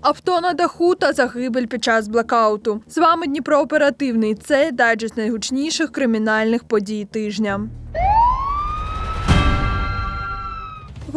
Авто на даху та загибель під час блокауту. З вами Дніпро Оперативний. Це дайджест найгучніших кримінальних подій тижня.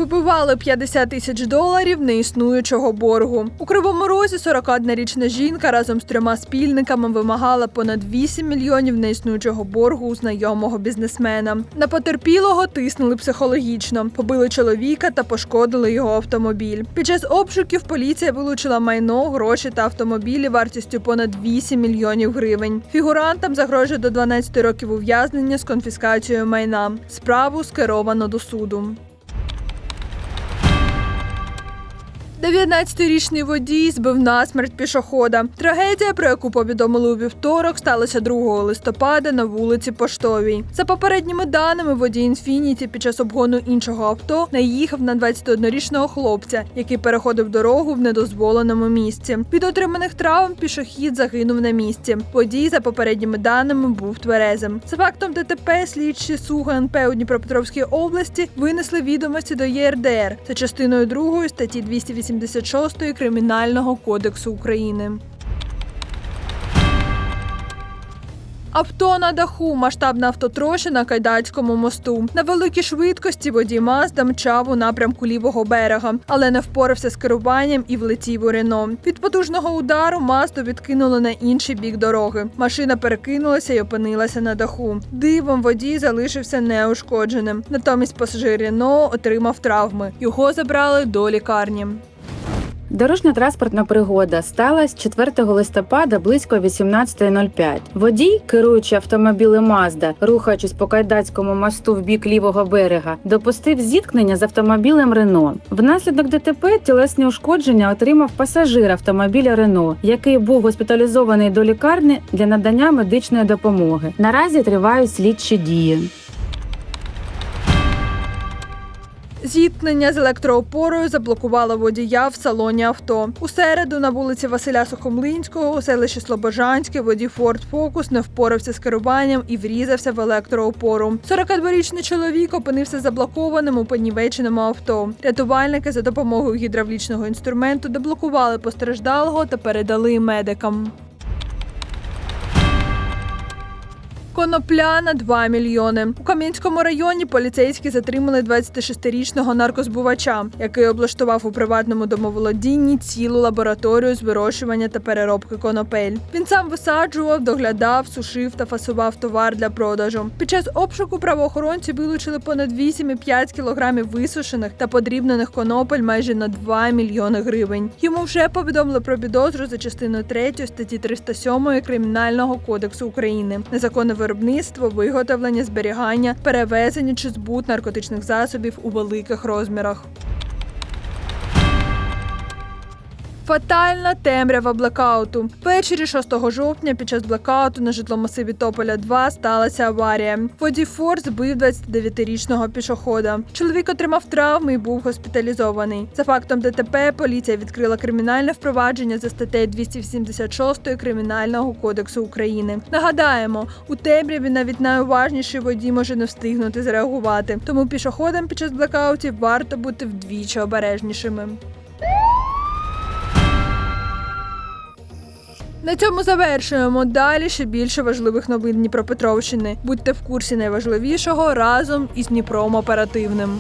Вибивали 50 тисяч доларів неіснуючого боргу. У Кривому Розі 41-річна жінка разом з трьома спільниками вимагала понад 8 мільйонів неіснуючого боргу у знайомого бізнесмена. На потерпілого тиснули психологічно, побили чоловіка та пошкодили його автомобіль. Під час обшуків поліція вилучила майно, гроші та автомобілі вартістю понад 8 мільйонів гривень. Фігурантам загрожує до 12 років ув'язнення з конфіскацією майна. Справу скеровано до суду. 19-річний водій збив насмерть пішохода. Трагедія, про яку повідомили у вівторок, сталася 2 листопада на вулиці Поштовій. За попередніми даними, водій інфініті під час обгону іншого авто наїхав на 21-річного хлопця, який переходив дорогу в недозволеному місці. Від отриманих травм пішохід загинув на місці. Водій, за попередніми даними, був тверезим. За фактом ДТП слідчі СУГ НП у Дніпропетровській області винесли відомості до ЄРДР за частиною 2 статті 286 Кримінального кодексу України. Авто на даху, масштабна автотроща на Кайдацькому мосту. На великій швидкості водій Мазда мчав у напрямку лівого берега, але не впорався з керуванням і влетів у Рено. Від потужного удару Мазду відкинуло на інший бік дороги. Машина перекинулася і опинилася на даху. Дивом водій залишився неушкодженим. Натомість пасажир Рено отримав травми. Його забрали до лікарні. Дорожньо-транспортна пригода сталася 4 листопада близько 18.05. Водій, керуючи автомобілем Мазда, рухаючись по Кайдацькому мосту в бік лівого берега, допустив зіткнення з автомобілем Рено. Внаслідок ДТП тілесні ушкодження отримав пасажир автомобіля Рено, який був госпіталізований до лікарні для надання медичної допомоги. Наразі тривають слідчі дії. Зіткнення з електроопорою заблокувало водія в салоні авто. У середу на вулиці Василя Сухомлинського у селищі Слобожанське водій Ford Focus не впорався з керуванням і врізався в електроопору. 42-річний чоловік опинився заблокованим у понівеченому авто. Рятувальники за допомогою гідравлічного інструменту деблокували постраждалого та передали медикам. Конопля на 2 мільйони. У Кам'янському районі поліцейські затримали 26-річного наркозбувача, який облаштував у приватному домоволодінні цілу лабораторію з вирощування та переробки конопель. Він сам висаджував, доглядав, сушив та фасував товар для продажу. Під час обшуку правоохоронці вилучили понад 8,5 кілограмів висушених та подрібнених конопель майже на 2 мільйони гривень. Йому вже повідомили про підозру за частиною 3 статті 307 Кримінального кодексу України. Незаконне виробництво, виготовлення, зберігання, перевезення чи збут наркотичних засобів у великих розмірах. Фатальна темрява блекауту. Ввечері 6 жовтня під час блекауту на житломасиві Тополя 2 сталася аварія. Водій Форд збив 29-річного пішохода. Чоловік отримав травми і був госпіталізований. За фактом ДТП поліція відкрила кримінальне впровадження за статтею 276 Кримінального кодексу України. Нагадаємо, у темряві навіть найуважніший водій може не встигнути зреагувати. Тому пішоходам під час блекаутів варто бути вдвічі обережнішими. На цьому завершуємо. Далі ще більше важливих новин Дніпропетровщини. Будьте в курсі найважливішого разом із Дніпром оперативним.